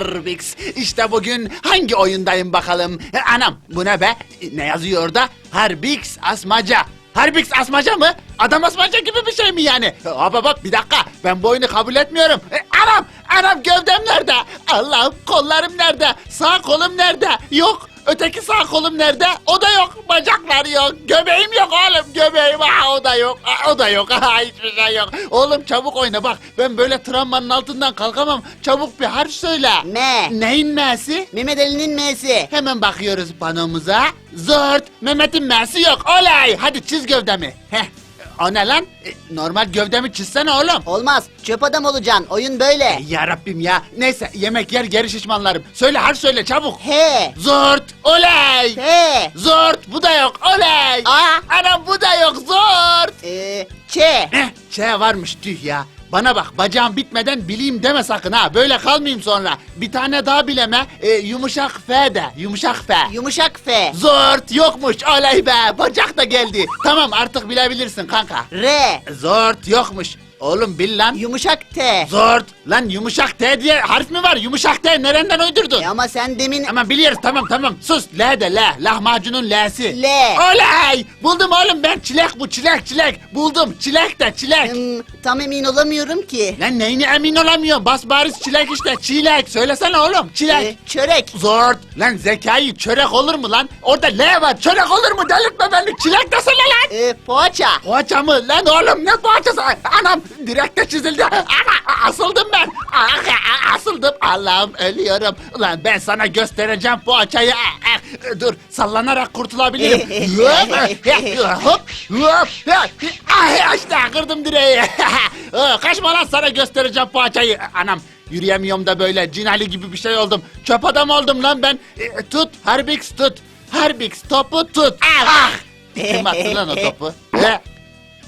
Herbix. İşte bugün hangi oyundayım bakalım? E, anam bu ne be? E, Ne yazıyor orada? Herbix asmaca. Herbix asmaca mı? Adam asmaca gibi bir şey mi yani? Hop hop hop bir dakika ben bu oyunu kabul etmiyorum. E, anam anam gövdem nerede? Allah'ım kollarım nerede? Sağ kolum nerede? Yok. Öteki sağ kolum nerede? O da yok. Bacaklar yok. Göbeğim yok oğlum. Göbeğim ha o da yok. Ha, o da yok. Ha, hiçbir şey yok. Oğlum çabuk oyna bak. Ben böyle travmanın altından kalkamam. Çabuk bir harf söyle. M. Neyin M'si? Mehmet Ali'nin M'si. Hemen bakıyoruz panomuza. Zort. Mehmet'in M'si yok. Olay. Hadi çiz gövdemi. Heh. O ne lan? E, normal gövdemi çizsene oğlum. Olmaz. Çöp adam olacaksın. Oyun böyle. Ya Rabbim ya. Neyse yemek yer geri şişmanlarım. Söyle harf söyle çabuk. H. Zort. Olay. H. Zort bu da yok oley. Aa. Anam bu da yok zort. Ee, Ç. Ç varmış tüh ya. Bana bak bacağım bitmeden bileyim deme sakın ha. Böyle kalmayayım sonra. Bir tane daha bileme. E, yumuşak F de. Yumuşak F. Yumuşak F. Zort yokmuş oley be. Bacak da geldi. Tamam artık bilebilirsin kanka. R. Zort yokmuş. Oğlum bil lan. Yumuşak T. Zort. Lan yumuşak T diye harf mi var? Yumuşak T nereden uydurdun? E ama sen demin... Ama biliyoruz tamam tamam. Sus. L de L. Lahmacunun L'si. L. Oley! Buldum oğlum ben. Çilek bu çilek çilek. Buldum. Çilek de çilek. Hmm, tam emin olamıyorum ki. Lan neyine emin olamıyorum bas bariz çilek işte. Çilek. Söylesene oğlum çilek. Ee, çörek. Zort lan zekayı çörek olur mu lan? Orada L var. Çörek olur mu? Delirtme beni. Çilek desene lan. Ee, poğaça. Poğaça mı? Lan oğlum ne poğaçası? Anam direkte çizildi ana asıldım ben Ah, asıldım Allah'ım ölüyorum ulan ben sana göstereceğim Ah, ah, dur sallanarak kurtulabilirim hop hop hop ah işte kırdım direği Ah, kaçma lan sana göstereceğim poğaçayı anam Yürüyemiyorum da böyle cinali gibi bir şey oldum. Çöp adam oldum lan ben. E, tut Herbix tut. Herbix topu tut. Ah! Kim attı lan o topu? He?